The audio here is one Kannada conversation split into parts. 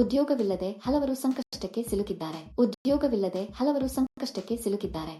ಉದ್ಯೋಗವಿಲ್ಲದೆ ಹಲವರು ಸಂಕಷ್ಟಕ್ಕೆ ಸಿಲುಕಿದ್ದಾರೆ. ಉದ್ಯೋಗವಿಲ್ಲದೆ ಹಲವರು ಸಂಕಷ್ಟಕ್ಕೆ ಸಿಲುಕಿದ್ದಾರೆ.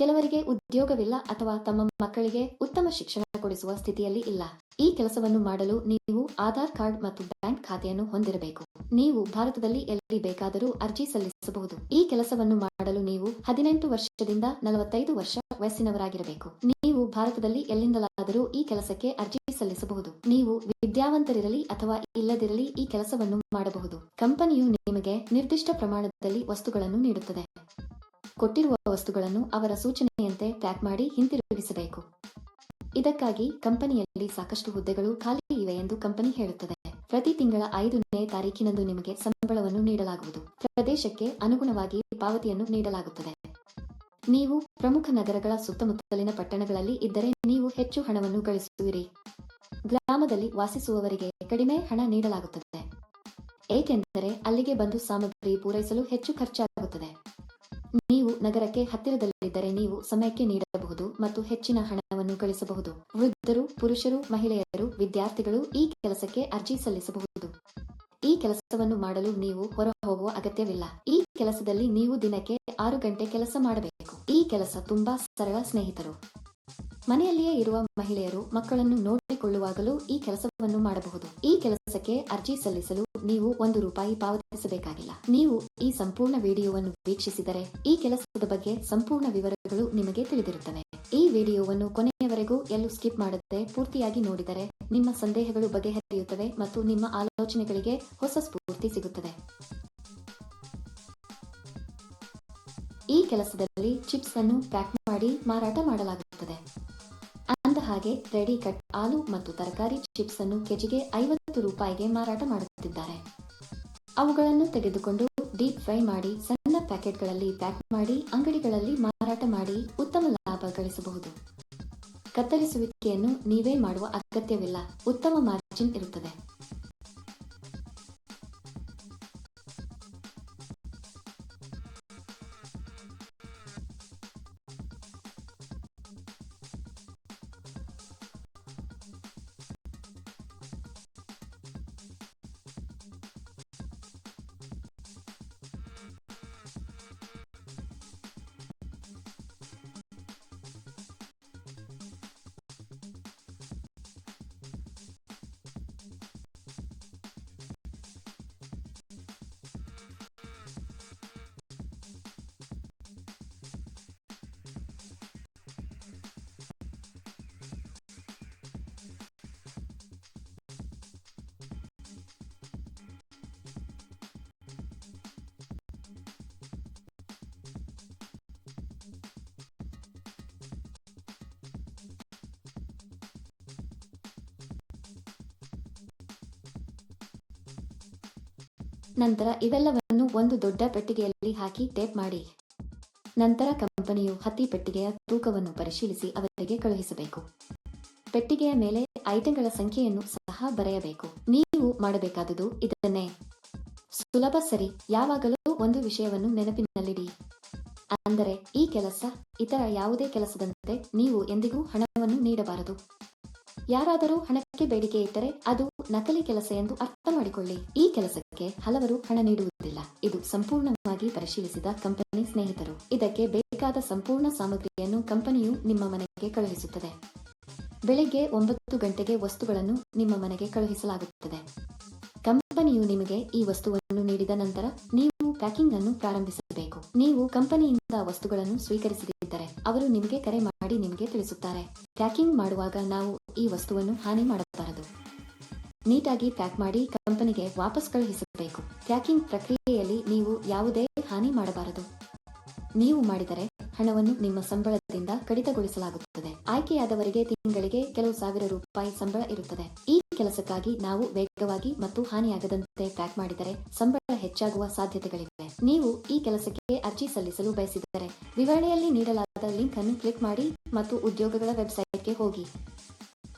ಕೆಲವರಿಗೆ ಉದ್ಯೋಗವಿಲ್ಲ ಅಥವಾ ತಮ್ಮ ಮಕ್ಕಳಿಗೆ ಉತ್ತಮ ಶಿಕ್ಷಣ ಕೊಡಿಸುವ ಸ್ಥಿತಿಯಲ್ಲಿ ಇಲ್ಲ. ಈ ಕೆಲಸವನ್ನು ಮಾಡಲು ನೀವು ಆಧಾರ್ ಕಾರ್ಡ್ ಮತ್ತು ಬ್ಯಾಂಕ್ ಖಾತೆಯನ್ನು ಹೊಂದಿರಬೇಕು. ನೀವು ಭಾರತದಲ್ಲಿ ಎಲ್ಲಿ ಬೇಕಾದರೂ ಅರ್ಜಿ ಸಲ್ಲಿಸಬಹುದು. ಈ ಕೆಲಸವನ್ನು ಮಾಡಲು ನೀವು ಹದಿನೆಂಟು ವರ್ಷದಿಂದ ನಲವತ್ತೈದು ವರ್ಷ ವಯಸ್ಸಿನವರಾಗಿರಬೇಕು. ನೀವು ಭಾರತದಲ್ಲಿ ಎಲ್ಲಿಂದಲಾದರೂ ಈ ಕೆಲಸಕ್ಕೆ ಅರ್ಜಿ ಸಲ್ಲಿಸಬಹುದು. ನೀವು ವಿದ್ಯಾವಂತರಿರಲಿ ಅಥವಾ ಇಲ್ಲದಿರಲಿ ಈ ಕೆಲಸವನ್ನು ಮಾಡಬಹುದು. ಕಂಪನಿಯು ನಿಮಗೆ ನಿರ್ದಿಷ್ಟ ಪ್ರಮಾಣದಲ್ಲಿ ವಸ್ತುಗಳನ್ನು ನೀಡುತ್ತದೆ. ಕೊಟ್ಟಿರುವ ವಸ್ತುಗಳನ್ನು ಅವರ ಸೂಚನೆಯಂತೆ ಪ್ಯಾಕ್ ಮಾಡಿ ಹಿಂತಿರುಗಿಸಬೇಕು. ಇದಕ್ಕಾಗಿ ಕಂಪನಿಯಲ್ಲಿ ಸಾಕಷ್ಟು ಹುದ್ದೆಗಳು ಖಾಲಿ ಇವೆ ಎಂದು ಕಂಪನಿ ಹೇಳುತ್ತದೆ. ಪ್ರತಿ ತಿಂಗಳ ಐದನೇ ತಾರೀಕಿನಂದು ನಿಮಗೆ ಸಂಬಳವನ್ನು ನೀಡಲಾಗುವುದು. ಪ್ರದೇಶಕ್ಕೆ ಅನುಗುಣವಾಗಿ ಪಾವತಿಯನ್ನು ನೀಡಲಾಗುತ್ತದೆ. ನೀವು ಪ್ರಮುಖ ನಗರಗಳ ಸುತ್ತಮುತ್ತಲಿನ ಪಟ್ಟಣಗಳಲ್ಲಿ ಇದ್ದರೆ ನೀವು ಹೆಚ್ಚು ಹಣವನ್ನು ಗಳಿಸುವಿರಿ. ಗ್ರಾಮದಲ್ಲಿ ವಾಸಿಸುವವರಿಗೆ ಕಡಿಮೆ ಹಣ ನೀಡಲಾಗುತ್ತದೆ. ಏಕೆಂದರೆ ಅಲ್ಲಿಗೆ ಬಂದು ಸಾಮಗ್ರಿ ಪೂರೈಸಲು ಹೆಚ್ಚು ಖರ್ಚಾಗುತ್ತದೆ. ನೀವು ನಗರಕ್ಕೆ ಹತ್ತಿರದಲ್ಲಿದ್ದರೆ ನೀವು ಸಮಯಕ್ಕೆ ನೀಡಬಹುದು ಮತ್ತು ಹೆಚ್ಚಿನ ಹಣವನ್ನು ಗಳಿಸಬಹುದು. ವೃದ್ಧರು, ಪುರುಷರು, ಮಹಿಳೆಯರು, ವಿದ್ಯಾರ್ಥಿಗಳು ಈ ಕೆಲಸಕ್ಕೆ ಅರ್ಜಿ ಸಲ್ಲಿಸಬಹುದು. ಈ ಕೆಲಸವನ್ನು ಮಾಡಲು ನೀವು ಹೊರ ಹೋಗುವ ಅಗತ್ಯವಿಲ್ಲ. ಈ ಕೆಲಸದಲ್ಲಿ ನೀವು ದಿನಕ್ಕೆ ಆರು ಗಂಟೆ ಕೆಲಸ ಮಾಡಬೇಕು. ಈ ಕೆಲಸ ತುಂಬಾ ಸರಳ ಸ್ನೇಹಿತರು. ಮನೆಯಲ್ಲಿಯೇ ಇರುವ ಮಹಿಳೆಯರು ಮಕ್ಕಳನ್ನು ನೋಡಿಕೊಳ್ಳುವಾಗಲೂ ಈ ಕೆಲಸವನ್ನು ಮಾಡಬಹುದು. ಈ ಕೆಲಸಕ್ಕೆ ಅರ್ಜಿ ಸಲ್ಲಿಸಲು ನೀವು ಒಂದು ರೂಪಾಯಿ ಪಾವತಿಸಬೇಕಾಗಿಲ್ಲ. ನೀವು ಈ ಸಂಪೂರ್ಣ ವಿಡಿಯೋವನ್ನು ವೀಕ್ಷಿಸಿದರೆ ಈ ಕೆಲಸದ ಬಗ್ಗೆ ಸಂಪೂರ್ಣ ವಿವರಗಳು ನಿಮಗೆ ತಿಳಿದಿರುತ್ತವೆ. ಈ ವಿಡಿಯೋವನ್ನು ಕೊನೆಯವರೆಗೂ ಎಲ್ಲೂ ಸ್ಕಿಪ್ ಮಾಡದೆ ಪೂರ್ತಿಯಾಗಿ ನೋಡಿದರೆ ನಿಮ್ಮ ಸಂದೇಹಗಳು ಬಗೆಹರಿಯುತ್ತವೆ ಮತ್ತು ನಿಮ್ಮ ಆಲೋಚನೆಗಳಿಗೆ ಹೊಸ ಸ್ಫೂರ್ತಿ ಸಿಗುತ್ತದೆ. ಈ ಕೆಲಸದಲ್ಲಿ ಚಿಪ್ಸ್ ಅನ್ನು ಪ್ಯಾಕ್ ಮಾಡಿ ಮಾರಾಟ ಮಾಡಲಾಗುತ್ತದೆ. ಹಾಗೆ ರೆಡಿ ಕಟ್, ಆಲೂ ಮತ್ತು ತರಕಾರಿ ಚಿಪ್ಸ್ ಅನ್ನು ಕೆಜಿಗೆ ಐವತ್ತು ರೂಪಾಯಿಗೆ ಮಾರಾಟ ಮಾಡುತ್ತಿದ್ದಾರೆ. ಅವುಗಳನ್ನು ತೆಗೆದುಕೊಂಡು ಡೀಪ್ ಫ್ರೈ ಮಾಡಿ ಸಣ್ಣ ಪ್ಯಾಕೆಟ್ಗಳಲ್ಲಿ ಪ್ಯಾಕ್ ಮಾಡಿ ಅಂಗಡಿಗಳಲ್ಲಿ ಮಾರಾಟ ಮಾಡಿ ಉತ್ತಮ ಲಾಭ ಗಳಿಸಬಹುದು. ಕತ್ತರಿಸುವಿಕೆಯನ್ನು ನೀವೇ ಮಾಡುವ ಅಗತ್ಯವಿಲ್ಲ, ಉತ್ತಮ ಮಾರ್ಜಿನ್ ಇರುತ್ತದೆ. ನಂತರ ಇವೆಲ್ಲವನ್ನು ಒಂದು ದೊಡ್ಡ ಪೆಟ್ಟಿಗೆಯಲ್ಲಿ ಹಾಕಿ ಟೇಪ್ ಮಾಡಿ. ನಂತರ ಕಂಪನಿಯು ಹತ್ತಿ ಪೆಟ್ಟಿಗೆಯ ತೂಕವನ್ನು ಪರಿಶೀಲಿಸಿ ಅವರಿಗೆ ಕಳುಹಿಸಬೇಕು. ಪೆಟ್ಟಿಗೆಯ ಮೇಲೆ ಐಟಂಗಳ ಸಂಖ್ಯೆಯನ್ನು ಸಹ ಬರೆಯಬೇಕು. ನೀವು ಮಾಡಬೇಕಾದುದು ಇದನ್ನೇ. ಸುಲಭ ಸರಿ, ಯಾವಾಗಲೂ ಒಂದು ವಿಷಯವನ್ನು ನೆನಪಿನಲ್ಲಿಡಿ. ಅಂದರೆ, ಈ ಕೆಲಸ ಇತರ ಯಾವುದೇ ಕೆಲಸದಂತೆ ನೀವು ಎಂದಿಗೂ ಹಣವನ್ನು ನೀಡಬಾರದು. ಯಾರಾದರೂ ಹಣಕ್ಕೆ ಬೇಡಿಕೆ ಇಟ್ಟರೆ ಅದು ನಕಲಿ ಕೆಲಸ ಎಂದು ಅರ್ಥ ಮಾಡಿಕೊಳ್ಳಿ. ಈ ಕೆಲಸಕ್ಕೆ ಹಲವರು ಹಣ ನೀಡುವುದಿಲ್ಲ. ಇದು ಸಂಪೂರ್ಣವಾಗಿ ಪರಿಶೀಲಿಸಿದ ಕಂಪನಿ ಸ್ನೇಹಿತರು. ಇದಕ್ಕೆ ಬೇಕಾದ ಸಂಪೂರ್ಣ ಸಾಮಗ್ರಿಯನ್ನು ಕಂಪನಿಯು ನಿಮ್ಮ ಮನೆಗೆ ಕಳುಹಿಸುತ್ತದೆ. ಬೆಳಿಗ್ಗೆ ಒಂಬತ್ತು ಗಂಟೆಗೆ ವಸ್ತುಗಳನ್ನು ನಿಮ್ಮ ಮನೆಗೆ ಕಳುಹಿಸಲಾಗುತ್ತದೆ. ಕಂಪನಿಯು ನಿಮಗೆ ಈ ವಸ್ತುವನ್ನು ನೀಡಿದ ನಂತರ ನೀವು ಪ್ಯಾಕಿಂಗ್ ಅನ್ನು ಪ್ರಾರಂಭಿಸಬೇಕು. ನೀವು ಕಂಪನಿಯಿಂದ ವಸ್ತುಗಳನ್ನು ಸ್ವೀಕರಿಸದಿದ್ದರೆ ಅವರು ನಿಮಗೆ ಕರೆ ಮಾಡಿ ನಿಮಗೆ ತಿಳಿಸುತ್ತಾರೆ. ಪ್ಯಾಕಿಂಗ್ ಮಾಡುವಾಗ ನಾವು ಈ ವಸ್ತುವನ್ನು ಹಾನಿ ಮಾಡಬಾರದು. ನೀಟಾಗಿ ಪ್ಯಾಕ್ ಮಾಡಿ ಕಂಪನಿಗೆ ವಾಪಸ್ ಕಳುಹಿಸಬೇಕು. ಪ್ಯಾಕಿಂಗ್ ಪ್ರಕ್ರಿಯೆಯಲ್ಲಿ ನೀವು ಯಾವುದೇ ಹಾನಿ ಮಾಡಬಾರದು. ನೀವು ಮಾಡಿದರೆ ಹಣವನ್ನು ನಿಮ್ಮ ಸಂಬಳದಿಂದ ಕಡಿತಗೊಳಿಸಲಾಗುತ್ತದೆ. ಆಯ್ಕೆಯಾದವರಿಗೆ ತಿಂಗಳಿಗೆ ಕೆಲವು ಸಾವಿರ ರೂಪಾಯಿ ಸಂಬಳ ಇರುತ್ತದೆ. ಈ ಕೆಲಸಕ್ಕಾಗಿ ನಾವು ವೇಗವಾಗಿ ಮತ್ತು ಹಾನಿಯಾಗದಂತೆ ಪ್ಯಾಕ್ ಮಾಡಿದರೆ ಸಂಬಳ ಹೆಚ್ಚಾಗುವ ಸಾಧ್ಯತೆಗಳಿವೆ. ನೀವು ಈ ಕೆಲಸಕ್ಕೆ ಅರ್ಜಿ ಸಲ್ಲಿಸಲು ಬಯಸಿದರೆ ವಿವರಣೆಯಲ್ಲಿ ನೀಡಲಾದ ಲಿಂಕ್ ಅನ್ನು ಕ್ಲಿಕ್ ಮಾಡಿ ಮತ್ತು ಉದ್ಯೋಗಗಳ ವೆಬ್ಸೈಟ್ಗೆ ಹೋಗಿ.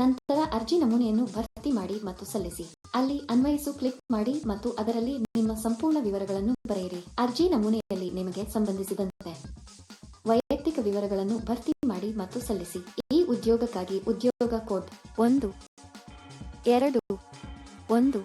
ನಂತರ ಅರ್ಜಿ ನಮೂನೆಯನ್ನು ಭರ್ತಿ ಮಾಡಿ ಮತ್ತು ಸಲ್ಲಿಸಿ. ಅಲ್ಲಿ ಅನ್ವಯಿಸು ಕ್ಲಿಕ್ ಮಾಡಿ ಮತ್ತು ಅದರಲ್ಲಿ ನಿಮ್ಮ ಸಂಪೂರ್ಣ ವಿವರಗಳನ್ನು ಬರೆಯಿರಿ. ಅರ್ಜಿ ನಮೂನೆಯಲ್ಲಿ ನಿಮಗೆ ಸಂಬಂಧಿಸಿದಂತೆ ವೈಯಕ್ತಿಕ ವಿವರಗಳನ್ನು ಭರ್ತಿ ಮಾಡಿ ಮತ್ತು ಸಲ್ಲಿಸಿ. ಈ ಉದ್ಯೋಗಕ್ಕಾಗಿ ಉದ್ಯೋಗ ಕೋಡ್ ಒಂದು, ಎರಡು, ಒಂದು,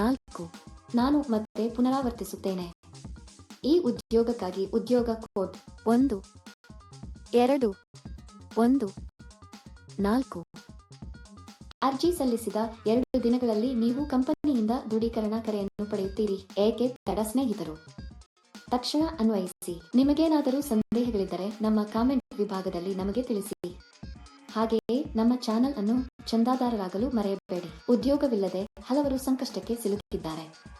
ನಾಲ್ಕು, ನಾನು ಮತ್ತೆ ಪುನರಾವರ್ತಿಸುತ್ತೇನೆ. ಈ ಉದ್ಯೋಗಕ್ಕಾಗಿ ಉದ್ಯೋಗ ಕೋಡ್ ಒಂದು, ಎರಡು, ಒಂದು ನಾಲ್ಕು. ಅರ್ಜಿ ಸಲ್ಲಿಸಿದ ಎರಡು ದಿನಗಳಲ್ಲಿ ನೀವು ಕಂಪನಿಯಿಂದ ದೃಢೀಕರಣ ಕರೆಯನ್ನು ಪಡೆಯುತ್ತೀರಿ, ಏಕೆ ತಡ ಸ್ನೇಹಿತರು? ತಕ್ಷಣ ಅನ್ವಯಿಸಿ. ನಿಮಗೇನಾದರೂ ಸಂದೇಹಗಳಿದ್ದರೆ ನಮ್ಮ ಕಾಮೆಂಟ್ ವಿಭಾಗದಲ್ಲಿ ನಮಗೆ ತಿಳಿಸಿ. ಹಾಗೆಯೇ ನಮ್ಮ ಚಾನೆಲ್ ಅನ್ನು ಚಂದಾದಾರರಾಗಲು ಮರೆಯಬೇಡಿ. ಉದ್ಯೋಗವಿಲ್ಲದೆ ಹಲವರು ಸಂಕಷ್ಟಕ್ಕೆ ಸಿಲುಕಿದ್ದಾರೆ.